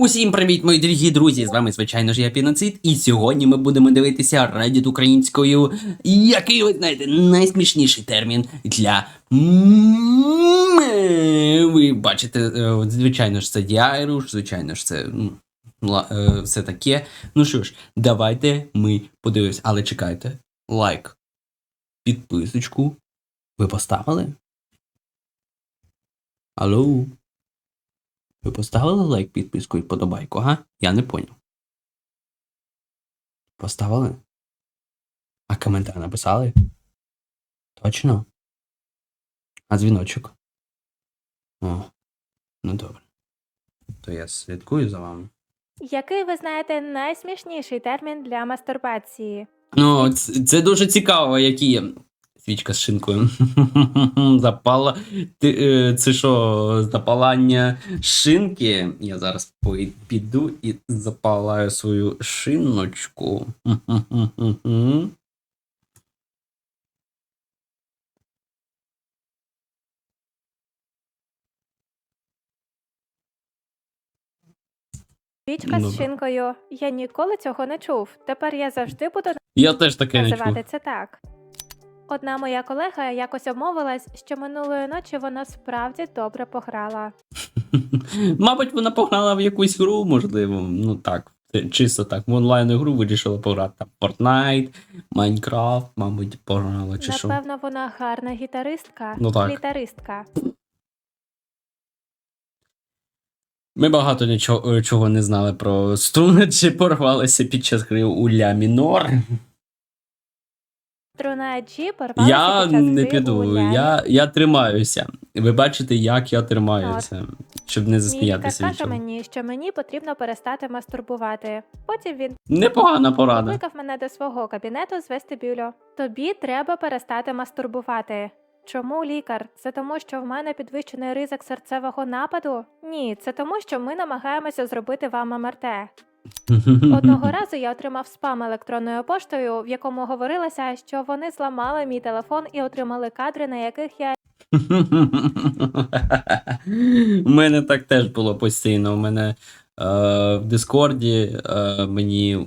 Усім привіт, мої дорогі друзі! З вами, звичайно ж, я Піноцид, і сьогодні ми будемо дивитися Reddit українською, який, ви знаєте, найсмішніший термін для. Ви бачите, е, звичайно ж, це діайруш, звичайно ж, це ла- е, все таке. Ну що ж, давайте ми подивимось. Але чекайте, лайк, підписочку. Ви поставили? Алло? Ви поставили лайк, підписку і подобайку, га? Я не поняв. Поставили? А коментар написали? Точно? А дзвіночок? О, ну добре. То я слідкую за вами. Який ви знаєте найсмішніший термін для мастурбації? Ну, це, це дуже цікаво, які є. Свічка з шинкою. Запала. Ти, е, це що, запалання шинки? Я зараз піду і запалаю свою шиночку. Свічка Ну з шинкою. Я ніколи цього не чув. Тепер я завжди буду Я теж таке не чув. називати це так. Одна моя колега якось обмовилась, що минулої ночі вона справді добре пограла. Мабуть, вона пограла в якусь гру, можливо. Ну так, чисто так. В онлайн гру вирішила пограти там Fortnite, Minecraft, мабуть, пограла чи що. Напевно, вона гарна гітаристка, Ну так. гітаристка. Ми багато нічого е, чого не знали про струни, чи порвалися під час гри у ля мінор. Струна G порвалася Я під час не гри піду, лялі. я, я тримаюся. Ви бачите, як я тримаюся, щоб не Мій лікар засміятися від каже цього. мені, що мені потрібно перестати мастурбувати. Потім він Непогана порада. Покликав мене до свого кабінету з вестибюлю. Тобі треба перестати мастурбувати. Чому лікар? Це тому, що в мене підвищений ризик серцевого нападу? Ні, це тому, що ми намагаємося зробити вам МРТ. Одного разу я отримав спам електронною поштою, в якому говорилося, що вони зламали мій телефон і отримали кадри, на яких я У мене так теж було постійно. У мене е, в Дискорді е, мені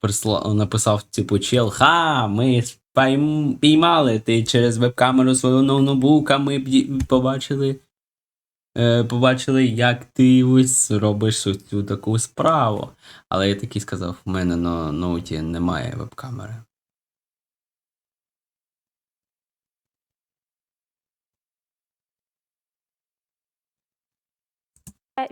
присла... написав типу чел, ха, ми спайм... піймали ти через веб-камеру свого ноутбука, ми побачили. Е, побачили, як ти ось робиш цю таку справу. Але я такий сказав: у мене на ноуті немає веб-камери.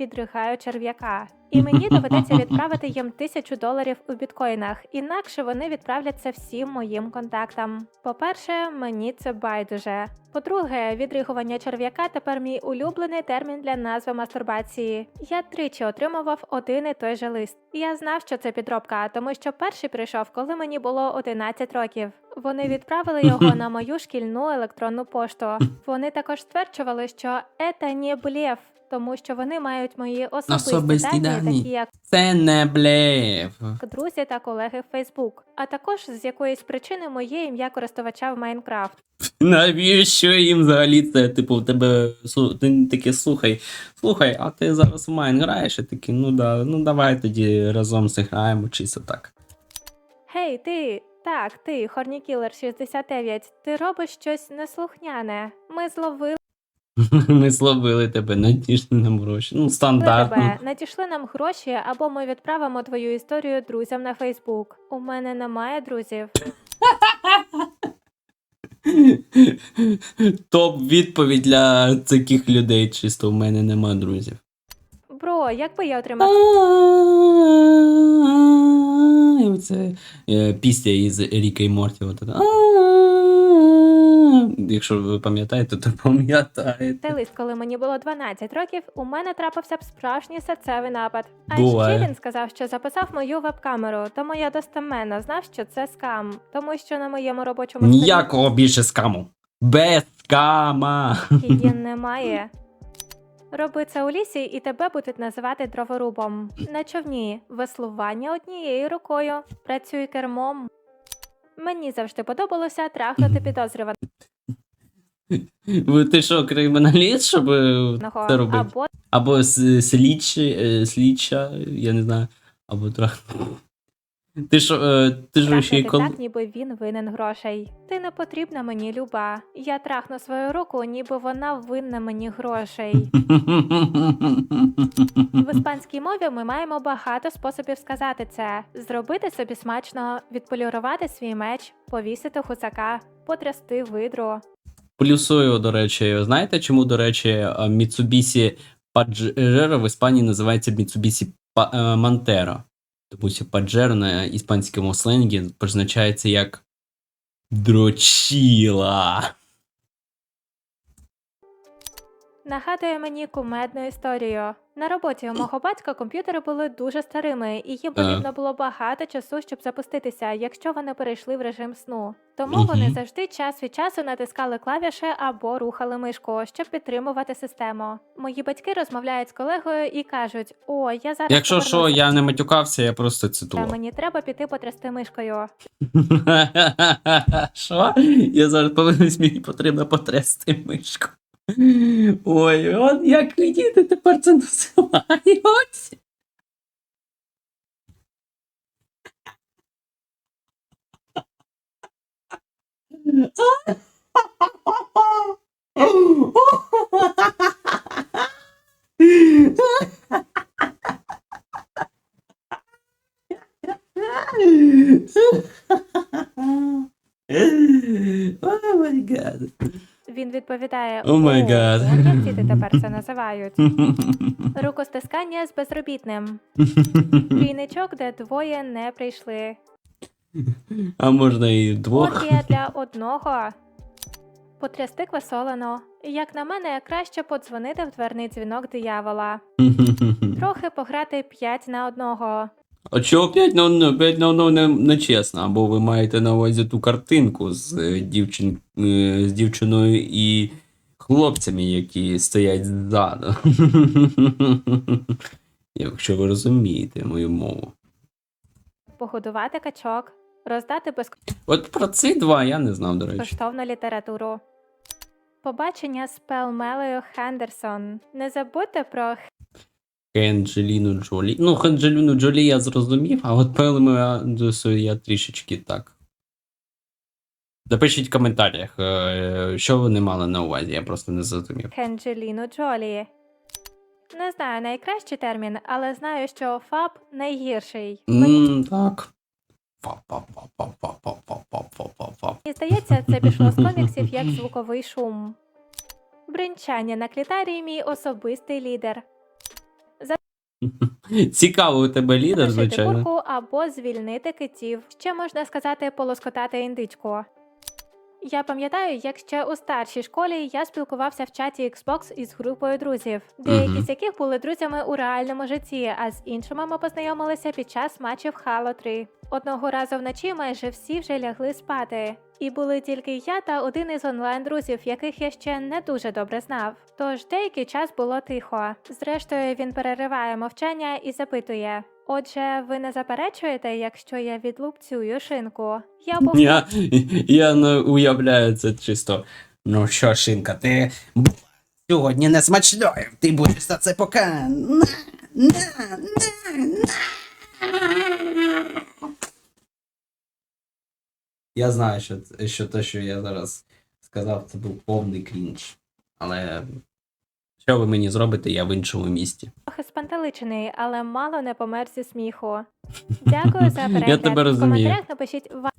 Відригаю черв'яка. І мені доведеться відправити їм тисячу доларів у біткоїнах, інакше вони відправляться всім моїм контактам. По-перше, мені це байдуже. По-друге, відригування черв'яка тепер мій улюблений термін для назви мастурбації. Я тричі отримував один і той же лист. Я знав, що це підробка, тому що перший прийшов, коли мені було 11 років. Вони відправили його на мою шкільну електронну пошту. Вони також стверджували, що це не блеф, тому що вони мають мої особисті, Особисті дані, дані. такі як Це не блеф. друзі та колеги в Facebook, а також з якоїсь причини моє ім'я користувача в Майнкрафт. Навіщо їм взагалі це? Типу, в тебе ти таке слухай, слухай, а ти зараз в Майн граєш? І такий, ну да, ну давай тоді разом зіграємо, чисто так. Гей, ти! Так, ти, Хорнікілер 69, ти робиш щось неслухняне. Ми зловили Ми зловили тебе, надійшли нам гроші. Ну, стандартно. тебе, надійшли нам гроші, або ми відправимо твою історію друзям на Фейсбук. У мене немає друзів. Топ відповідь для таких людей. Чисто в мене нема друзів. Бро, якби я отримав Це е, пісня із Ріка і Морті. От це. Якщо ви пам'ятаєте, то пам'ятаєте. цей лист, коли мені було 12 років, у мене трапився б справжній серцевий напад. А Буває. ще він сказав, що записав мою веб-камеру, тому я достеменно знав, що це скам, тому що на моєму робочому столі Ніякого більше скаму. Без скама. її немає. Роби це у лісі, і тебе будуть називати дроворубом. На човні веслування однією рукою, працюй кермом. Мені завжди подобалося трахнути підозрюваних. Ви ти що, криміналіст, щоб е, Одного. це робити? Або Або с- слідчий, е, слідча, я не знаю, або трохи. Ти що, е, ти ж ще й коли. так, ніби він винен грошей. Ти не потрібна мені, люба. Я трахну свою руку, ніби вона винна мені грошей. В іспанській мові ми маємо багато способів сказати це: зробити собі смачно, відполірувати свій меч, повісити хусака, потрясти видру. Плюсую, до речі, знаєте, чому, до речі, е, Mitsubishi Pajero в Іспанії називається Mitsubishi е, Montero. Тому що Pajero на іспанському сленгі позначається як дрочіла. Нагадує мені кумедну історію. На роботі у мого батька комп'ютери були дуже старими, і їм потрібно було багато часу, щоб запуститися, якщо вони перейшли в режим сну. Тому Мгм. вони завжди час від часу натискали клавіші або рухали мишку, щоб підтримувати систему. Мої батьки розмовляють з колегою і кажуть: О, я зараз Якщо що, повернуся, я не матюкався, я просто та цитував. мені треба піти потрясти мишкою. Що? Я зараз повернусь, мені потрібно потрясти мишку. Ой, он як відійде, тепер це називається. Oh my «О, God. от як діти тепер це називають. Рукостискання з безробітним. Трійничок, де двоє не прийшли. А можна і вдвох. Оргія для одного. Потрясти квасолену. Як на мене, краще подзвонити в дверний дзвінок диявола. Трохи пограти 5 на одного. А чого 5 на 1? 5 на 1 не, не чесно, або ви маєте на увазі ту картинку з, е, дівчин, е, з дівчиною і хлопцями, які стоять ззаду. Якщо ви розумієте мою мову. Погодувати качок. Роздати без... От про ці два я не знав, до речі. безкоштовну літературу. Побачення з Пелмелею Хендерсон. Не забудьте про Анджеліну Джолі. Ну, Анджеліну Джолі я зрозумів, а от певними я трішечки так. Напишіть в коментарях, е, що вони мали на увазі, я просто не зрозумів. Хенджеліно Джолі. Не знаю найкращий термін, але знаю, що фаб найгірший. Мені... Так. Мені здається, це пішло з коміксів як звуковий шум. Бринчання на клітарі мій особистий лідер. За... Цікавий у тебе лідер, звичайно. курку або звільнити китів. Ще можна сказати, полоскотати індичку. Я пам'ятаю, як ще у старшій школі я спілкувався в чаті Xbox із групою друзів, деякі з яких були друзями у реальному житті, а з іншими ми познайомилися під час матчів Halo 3. Одного разу вночі майже всі вже лягли спати. І були тільки я та один із онлайн-друзів, яких я ще не дуже добре знав. Тож деякий час було тихо. Зрештою, він перериває мовчання і запитує: Отже, ви не заперечуєте, якщо я відлупцюю шинку? Я був Я, я не уявляю це чисто. Ну що, Шинка, ти була сьогодні не смачною. Ти будеш за це поки. На, на, на, на. Я знаю, що, що те, що я зараз сказав, це був повний крінж. Але що ви мені зробите, я в іншому місті. трохи спантеличений, але мало не помер зі сміху. Дякую за перегляд. тебе В коментарях напишіть ва-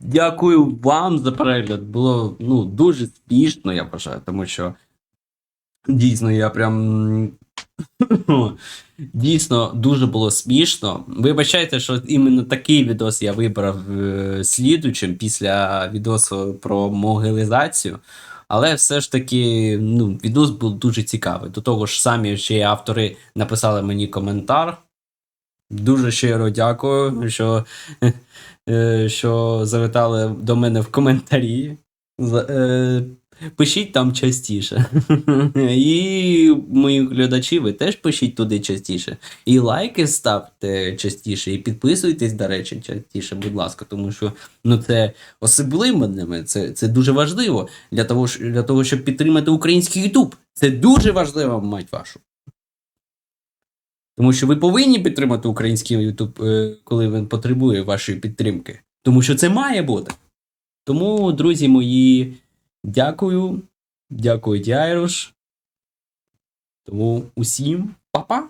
Дякую вам за перегляд. Було ну, дуже смішно, я вважаю, тому що дійсно я прям. Дійсно дуже було смішно. Вибачайте, що іменно такий відос я вибрав е, слідучим після відосу про могилізацію. Але все ж таки, ну, відос був дуже цікавий. До того ж, самі ще й автори написали мені коментар. Дуже щиро дякую, що е, що завітали до мене в коментарі. Пишіть там частіше. І мої глядачі, ви теж пишіть туди частіше. І лайки ставте частіше, і підписуйтесь, до речі, частіше, будь ласка, тому що ну, це особливо для це, це дуже важливо для того, для того, щоб підтримати український YouTube. Це дуже важливо, мать вашу. Тому що ви повинні підтримати український YouTube, е, коли він потребує вашої підтримки. Тому що це має бути. Тому, друзі мої, дякую. Дякую, Діайруш. Тому усім па-па!